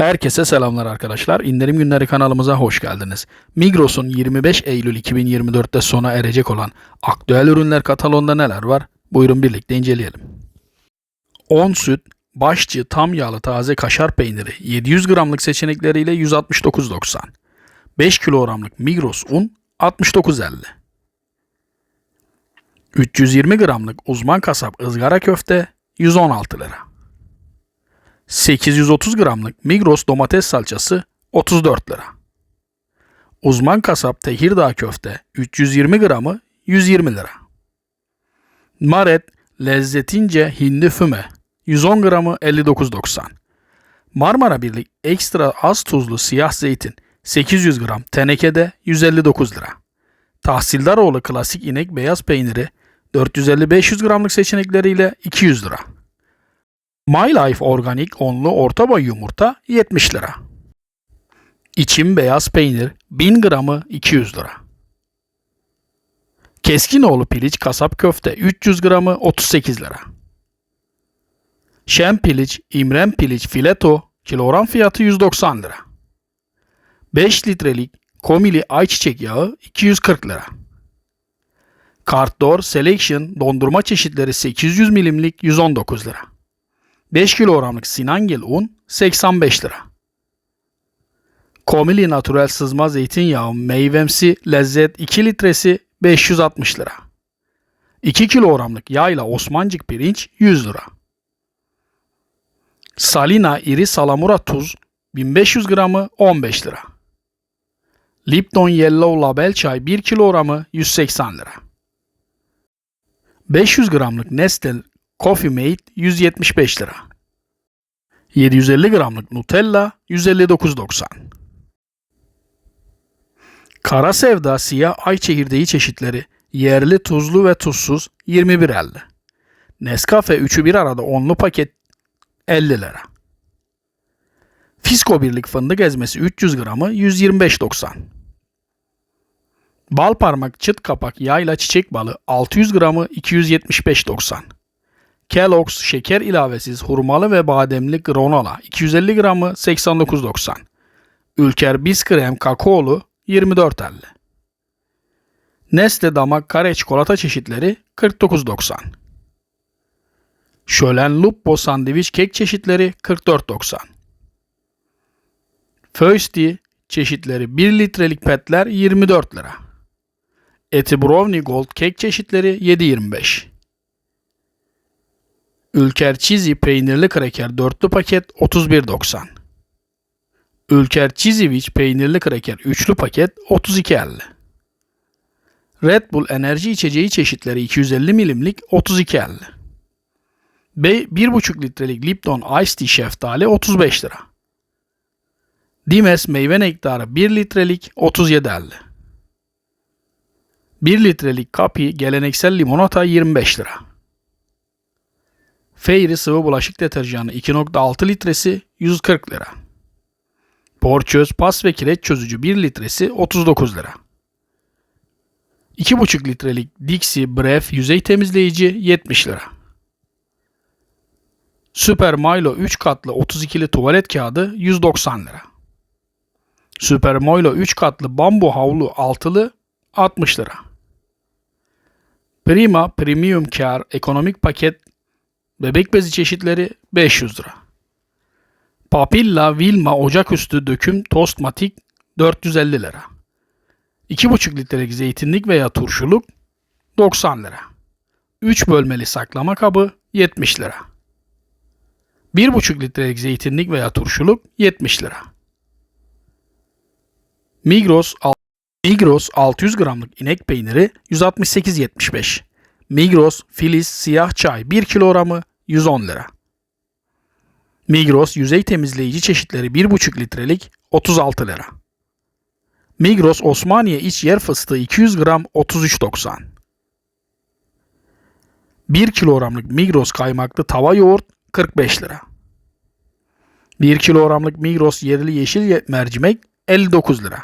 Herkese selamlar arkadaşlar. İndirim günleri kanalımıza hoş geldiniz. Migros'un 25 Eylül 2024'te sona erecek olan aktüel ürünler kataloğunda neler var? Buyurun birlikte inceleyelim. 10 süt, başçı tam yağlı taze kaşar peyniri 700 gramlık seçenekleriyle 169.90. 5 kilogramlık Migros un 69.50. 320 gramlık uzman kasap ızgara köfte 116 lira. 830 gramlık Migros domates salçası 34 lira. Uzman kasap Tekirdağ köfte 320 gramı 120 lira. Maret lezzetince hindi füme 110 gramı 59.90. Marmara Birlik ekstra az tuzlu siyah zeytin 800 gram tenekede 159 lira. Tahsildaroğlu klasik inek beyaz peyniri 450-500 gramlık seçenekleriyle 200 lira. My Life organik onlu orta boy yumurta 70 lira. İçim beyaz peynir 1000 gramı 200 lira. Keskinoğlu piliç kasap köfte 300 gramı 38 lira. Şen piliç, İmren piliç fileto kilogram fiyatı 190 lira. 5 litrelik komili ayçiçek yağı 240 lira. Kartdor Selection dondurma çeşitleri 800 milimlik 119 lira. 5 kilogramlık Sinangil un 85 lira. Komili Naturel sızma zeytinyağı meyvemsi lezzet 2 litresi 560 lira. 2 kilogramlık yağla Osmancık pirinç 100 lira. Salina iri salamura tuz 1500 gramı 15 lira. Lipton Yellow Label çay 1 kilogramı 180 lira. 500 gramlık Nestle Coffee Mate 175 lira. 750 gramlık Nutella 159.90. Kara Sevda siyah ay çekirdeği çeşitleri yerli tuzlu ve tuzsuz 21.50. Nescafe üçü bir arada onlu paket 50 lira. Fisko birlik fındık ezmesi 300 gramı 125.90. Bal parmak çıt kapak yayla çiçek balı 600 gramı 275.90. Kellogg's şeker ilavesiz hurmalı ve bademli granola 250 gramı 89.90. Ülker Biskrem kakaolu 24.50. Nestle damak kare çikolata çeşitleri 49.90. Şölen Lupo sandviç kek çeşitleri 44.90. Fösti çeşitleri 1 litrelik petler 24 lira. Eti Brownie Gold kek çeşitleri 7.25. Ülker Cheesy peynirli kraker dörtlü paket 31.90. Ülker Cheesyvich peynirli kraker üçlü paket 32.50. Red Bull enerji içeceği çeşitleri 250 milimlik 32.50. Be 1,5 litrelik Lipton Ice Tea şeftali 35 lira. Dimes meyve nektarı 1 litrelik 37.50. 1 litrelik Kapi geleneksel limonata 25 lira. Fairy sıvı bulaşık deterjanı 2.6 litresi 140 lira. Porçöz pas ve kireç çözücü 1 litresi 39 lira. 2.5 litrelik Dixie Bref yüzey temizleyici 70 lira. Super Milo 3 katlı 32'li tuvalet kağıdı 190 lira. Super Milo 3 katlı bambu havlu altılı 60 lira. Prima Premium Care ekonomik paket bebek bezi çeşitleri 500 lira. Papilla Vilma ocaküstü döküm tostmatik 450 lira. 2,5 litrelik zeytinlik veya turşuluk 90 lira. 3 bölmeli saklama kabı 70 lira. 1,5 litrelik zeytinlik veya turşuluk 70 lira. Migros Migros 600 gramlık inek peyniri 168.75. Migros Filiz siyah çay 1 kilogramı 110 lira. Migros yüzey temizleyici çeşitleri 1,5 litrelik 36 lira. Migros Osmaniye iç yer fıstığı 200 gram 33.90. 1 kilogramlık Migros kaymaklı tava yoğurt 45 lira. 1 kilogramlık Migros yerli yeşil mercimek 59 lira.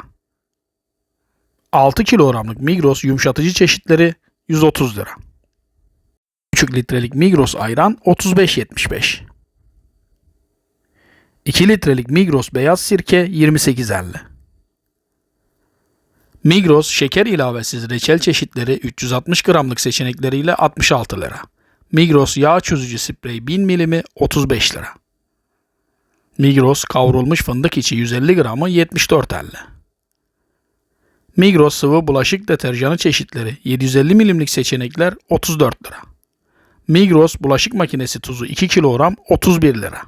6 kilogramlık Migros yumuşatıcı çeşitleri 130 lira. 3,5 litrelik Migros ayran 35.75. 2 litrelik Migros beyaz sirke 28.50. Migros şeker ilavesiz reçel çeşitleri 360 gramlık seçenekleriyle 66 lira. Migros yağ çözücü sprey 1000 milimi 35 lira. Migros kavrulmuş fındık içi 150 gramı 74.50. Migros sıvı bulaşık deterjanı çeşitleri 750 milimlik seçenekler 34 lira. Migros bulaşık makinesi tuzu 2 kilogram 31 lira.